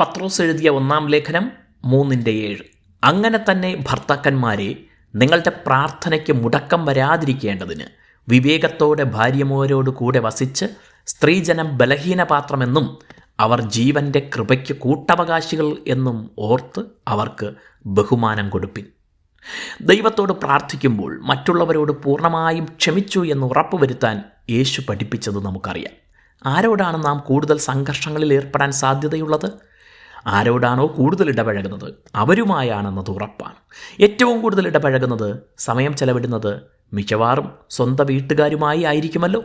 പത്രോസ് എഴുതിയ ഒന്നാം ലേഖനം മൂന്നിന്റെ ഏഴ്. അങ്ങനെ തന്നെ ഭർത്താക്കന്മാരെ നിങ്ങളുടെ പ്രാർത്ഥനയ്ക്ക് മുടക്കം വരാതിരിക്കേണ്ടതിന് വിവേകത്തോടെ ഭാര്യമാരോട് കൂടെ വസിച്ച് സ്ത്രീജനം ബലഹീനപാത്രമെന്നും അവർ ജീവന്റെ കൃപയ്ക്ക് കൂട്ടവകാശികൾ എന്നും ഓർത്ത് അവർക്ക് ബഹുമാനം കൊടുപ്പിൻ. ദൈവത്തോട് പ്രാർത്ഥിക്കുമ്പോൾ മറ്റുള്ളവരോട് പൂർണമായും ക്ഷമിച്ചു എന്ന് ഉറപ്പുവരുത്താൻ യേശു പഠിപ്പിച്ചത് നമുക്കറിയാം. ആരോടാണ് നാം കൂടുതൽ സംഘർഷങ്ങളിൽ ഏർപ്പെടാൻ സാധ്യതയുള്ളത്? ആരോടാണോ കൂടുതൽ ഇടപഴകുന്നത് അവരുമായാണെന്നത് ഉറപ്പാണ്. ഏറ്റവും കൂടുതൽ ഇടപഴകുന്നത് സമയം ചെലവിടുന്നത് മിക്കവാറും സ്വന്തം വീട്ടുകാരുമായി ആയിരിക്കുമല്ലോ.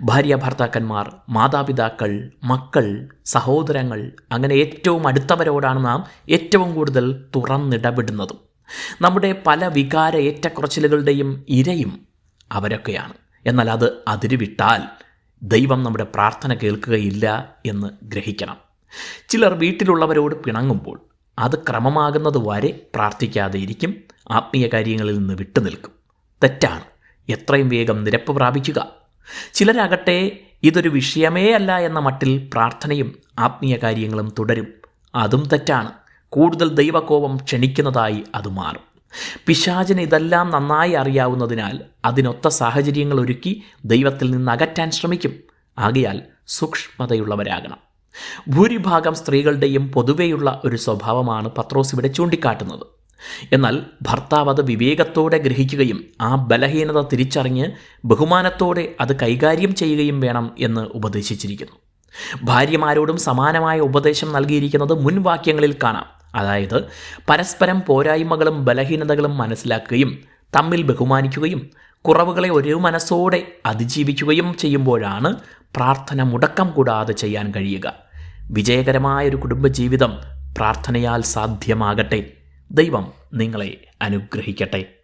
ഭാര്യ ഭർത്താക്കന്മാർ മാതാപിതാക്കൾ മക്കൾ സഹോദരങ്ങൾ അങ്ങനെ ഏറ്റവും അടുത്തവരോടാണ് നാം ഏറ്റവും കൂടുതൽ തുറന്നിടപെടുന്നതും. നമ്മുടെ പല വികാര ഏറ്റക്കുറച്ചിലുകളുടെയും ഇരയും അവരൊക്കെയാണ്. എന്നാൽ അത് അതിരുവിട്ടാൽ ദൈവം നമ്മുടെ പ്രാർത്ഥന കേൾക്കുകയില്ല എന്ന് ഗ്രഹിക്കണം. ചിലർ വീട്ടിലുള്ളവരോട് പിണങ്ങുമ്പോൾ അത് ക്രമമാകുന്നത് വരെ പ്രാർത്ഥിക്കാതെ ഇരിക്കും ആത്മീയ കാര്യങ്ങളിൽ നിന്ന് വിട്ടുനിൽക്കും. തെറ്റാണ്. എത്രയും വേഗം നിരപ്പ് പ്രാപിക്കുക. ചിലരാകട്ടെ ഇതൊരു വിഷയമേ അല്ല എന്ന മട്ടിൽ പ്രാർത്ഥനയും ആത്മീയ കാര്യങ്ങളും തുടരും. അതും തെറ്റാണ്. കൂടുതൽ ദൈവകോപം ക്ഷണിക്കുന്നതായി അത് മാറും. പിശാചിന് ഇതെല്ലാം നന്നായി അറിയാവുന്നതിനാൽ അതിനൊത്ത സാഹചര്യങ്ങൾ ഒരുക്കി ദൈവത്തിൽ നിന്ന് അകറ്റാൻ ശ്രമിക്കും. ആകയാൽ സൂക്ഷ്മതയുള്ളവരാകണം. ഭൂരിഭാഗം സ്ത്രീകളുടെയും പൊതുവെയുള്ള ഒരു സ്വഭാവമാണ് പത്രോസ് ഇവിടെ ചൂണ്ടിക്കാട്ടുന്നത്. എന്നാൽ ഭർത്താവ് അത് വിവേകത്തോടെ ഗ്രഹിക്കുകയും ആ ബലഹീനത തിരിച്ചറിഞ്ഞ് ബഹുമാനത്തോടെ അത് കൈകാര്യം ചെയ്യുകയും വേണം എന്ന് ഉപദേശിച്ചിരിക്കുന്നു. ഭാര്യമാരോടും സമാനമായ ഉപദേശം നൽകിയിരിക്കുന്നത് മുൻവാക്യങ്ങളിൽ കാണാം. അതായത് പരസ്പരം പോരായ്മകളും ബലഹീനതകളും മനസ്സിലാക്കുകയും തമ്മിൽ ബഹുമാനിക്കുകയും കുറവുകളെ ഒരു മനസ്സോടെ അതിജീവിക്കുകയും ചെയ്യുമ്പോഴാണ് പ്രാർത്ഥന മുടക്കം കൂടാതെ ചെയ്യാൻ കഴിയുക. വിജയകരമായ ഒരു കുടുംബജീവിതം പ്രാർത്ഥനയാൽ സാധ്യമാകട്ടെ. ദൈവം നിങ്ങളെ അനുഗ്രഹിക്കട്ടെ.